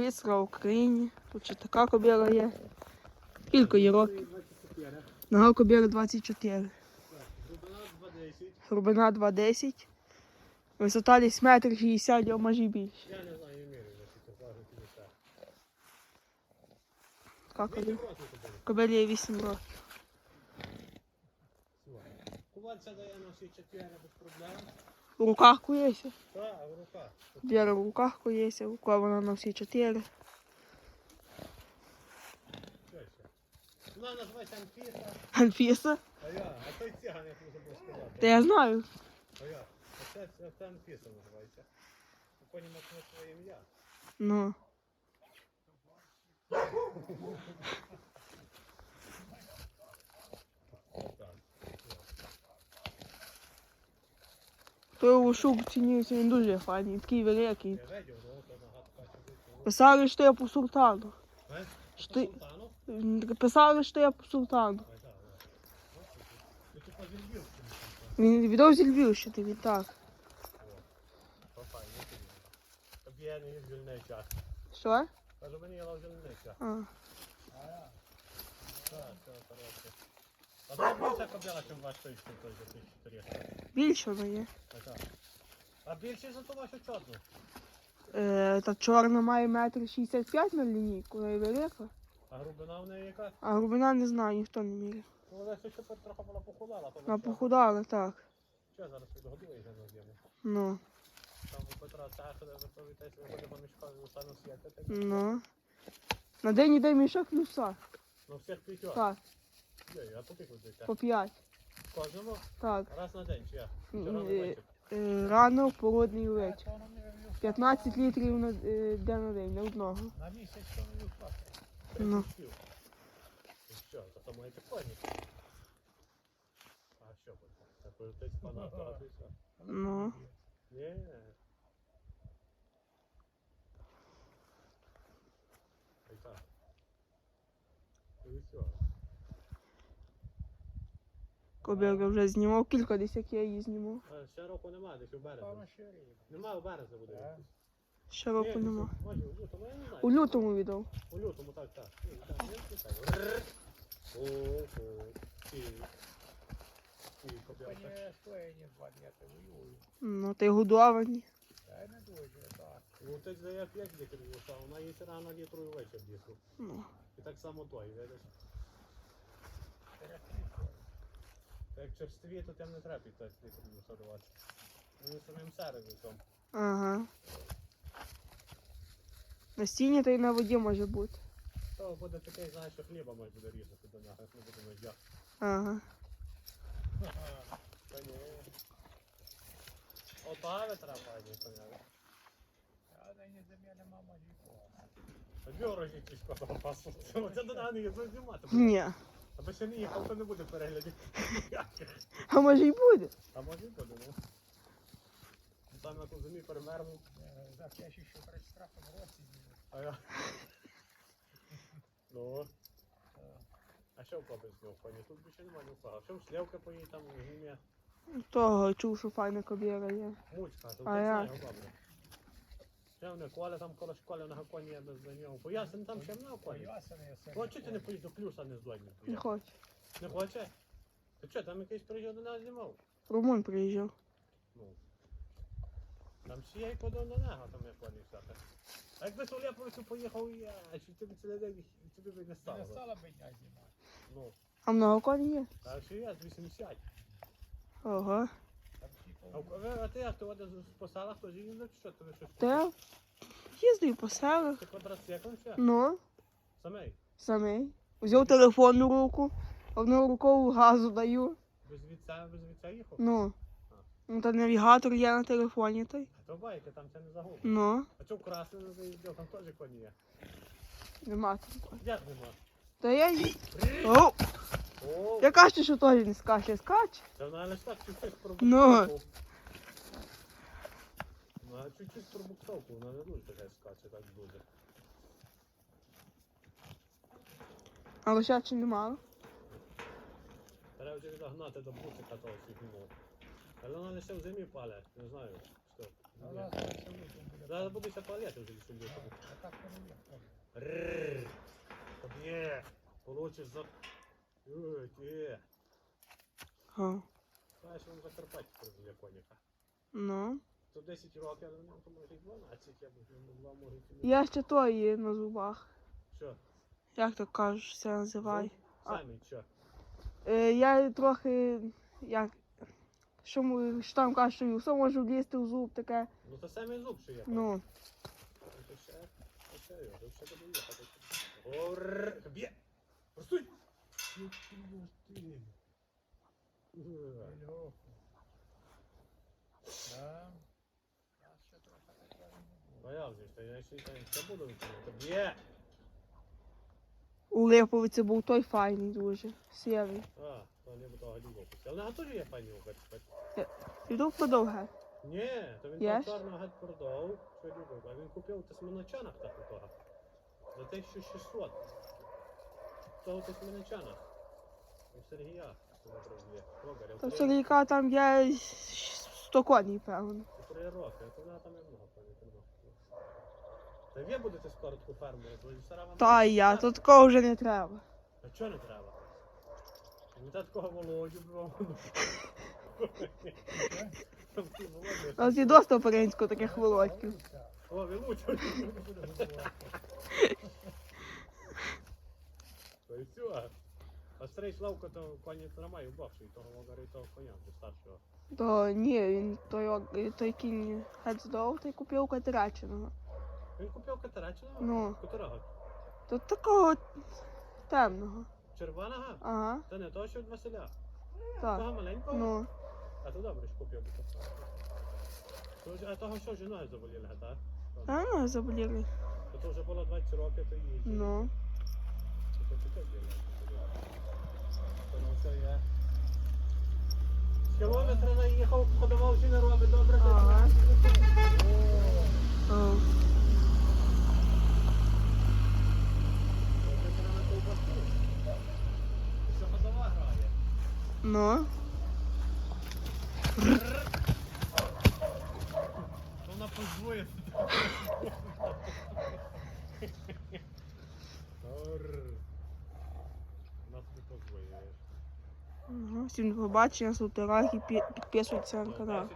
Висра в Україні. Тут ще така кобіла є. Кілька є років. Нога кобіли 24. Глибина 2,10. Висота десь метр 60, а може більше. Я не знаю, мірю, скільки важить 50. Така кобіла. Кобилі є 8 років. Кувальця дає на всі чотири без проблем. В руках кується. Так, а в руках. Біра в руках кується, рука вона на всі 4. Що ще? Вона називається Анфіса. Анфіса. А я, а той циган, як не забув сказати. Та я знаю. А я, а це, Анфіса називається. У коні на своє ім'я. Ну. Так. Той лошук цінився, він дуже файний, такий великий. Я видів, ну, то нога така сидить. Писали, що я по султану. Знаєш, Що по ти- султану? М, Писали, що я по султану. Ой, так, так. Ти типа зі Львівщини. Він відомо зі Львівщини, він так. Папа, не ти. Тобі я не звільняй час. Що? Кажу, мені я звільняй час. А. А то більше кобила, чим ваш той, що той за 1400. Більше вона є. А більше за ту вашу чорну? Е, та чорна має метр 65 на лінійку, вона і велика. А грубина в неї яка? А глибина не знаю, ніхто не міряє. Ну, вона ще тепер трохи була похудала. то Вона що? похудала, так. Що зараз підгодує вже на зиму? Ну. Там у Петра Сахара, запам'ятаєте, ви по мішках стану святити. Ну. На день іде мішок плюса. Ну, всіх п'ятьох. Так, по кілька 5. Кожному? Так. Раз на день, чи М, рано е, вечір? Е, полудний вечір. 15 літрів на е, день на день, на одного. На місяць що не виплати. Ну. Що, то то маєте? А що буде? Це полетить і все. Ну. Ні. Й так. І все. Кобілка вже знімав, кілька десь як я її знімав. А, Ще року немає, десь у березні. Немає у березні буде. Ще року десь нема. у- Може, у лютому, я не знаю. У лютому віддав. У лютому, так, так. Ні, так, ні, ні, так. Рррр. О, о, ті. Ті, воюють. Ну, й годовані. Ну, ти дає 5 літрів лиша, вона їсть рано літру і вечір дійсно. Ну. І так само той, видиш. Як черстві, то тим не треба 5 літрів насадувати. Вони самим сервісом. Ага. На стіні та й на воді може бути. То буде такий, знаєш, що хліба може буде різати до нього, як не буде ножя. Ага. Та ні. Отаве треба, пані, поняли. А нині за мене мама нікого. А біорожі кішка запасу. Це до нас не є знімати. Ні. Аби ще не їхав, то не буде переглядів. А може й буде. А може і буде, ну. Там на ту зимі перемерзнув. Е, Захищу, що перед страхом році. А я. Ну. А що в кого знов пані? Тут більше немає ні впага. Що в слівка по ній там гім'я? Того чув, що файна кобіра є. Мучка, то А як? знаю, добре. Ще вони коля там коло школи на коні я без до нього. Поясен там ще мнав коні. Я. О, чи ти не поїдеш до плюса не здойме? Не хоче. Не хоче? Ти що, там якийсь приїжджав до нас знімав? Румун приїжджав. Ну. Там всі я й подав на нього, там я коні всяке. А якби то Ляповицю поїхав я, чи ти б цілий день тобі б не стало? Не стало. стала б дня знімати. Ну, А много коней є? а я з 80. Ого. Там А, повинні. а ти як ти з по селах, то їздив, чи що тобі щось? Та їздив по селах. Ти квадроциклом ще? Ну, Самий? самий. Взяв телефонну руку, одну рукою газу даю. Без віця, без віця їхав? Ну. Ну та навігатор є на телефоні той. А то байки, там це не загубиш. Ну, А чого красний не заїздив, там теж коні є. нема такого. Як нема? Та я й. Я кажу, що теж не скаче, скаче. Та вона лише так чуть-чуть Ну. пробуксовку. Вона чуть-чуть пробуксовку, вона не дуже така скаче, так дуже. А лошачі немало. Треба вже відогнати до бусика того сігніму. Але вона лише в зимі пале, не знаю, що. Ну, раз це літом буде. Зараз будуть вже лісом літом. А так не є. Получиш за... Ага. Знаєш, він в Закарпатті для коніка. Ну. То 10 років, то може і 12, я б йому два може Я ще той є на зубах. Що? Як то кажеш, це називай. А. Самі, що? Е, я трохи як. Що, му- що там кажуть, що все може влізти в зуб таке. Ну то самий зуб, що є. Ну. Ну, то ще, то ще, його, то ще буде їхати. Горррр, б'є! Простуй! Ну, ти, ну, ти. Е, Льоху. Да. Нас ще трохи такого не було. А я вже, то я ще й там ще буду виконувати. Б'є! У Липовиці був той файний дуже. Сірий. А, то не того діло. А в теж є пані у Іду подовге. Ні, то він Є чорного геть продав, що любив. А він купив тисменочанах так у того. За 1600. Того тисменочанах. У Сергія. То Сергійка там є 100 коней, певно. Три роки, а то вона там є много пані. Та ви будете скоро таку ферму, бо стара вам. Та я, то такого вже не треба. А чого не треба? Не та такого Володю Володя. А ті доста українського таких володьків. О, ви лучше. То і все. А старий Славко, то коні трамваю бавший, того вагари, того коня до старшого. То ні, він той, той кінь геть той купив катераченого. Він купив катерачного? Ну. Котрого? То такого темного. Червоного? Ага, Та не того, що від Василя. так. Того маленького? Ну, А то добре, що купив. би А того що ж ноги заболіли, так? а ну заболіли. То то вже було 20 років, то їздить. Ну. То таке діло. То ну все є. З кілометра наїхав, подавав всі не робить, добре. Ага. О. О. Що ходова грає? Ну. Вона позвоє. Нас не позвоє. Всім побачення, слухайте лайки, підписуйтесь на канал.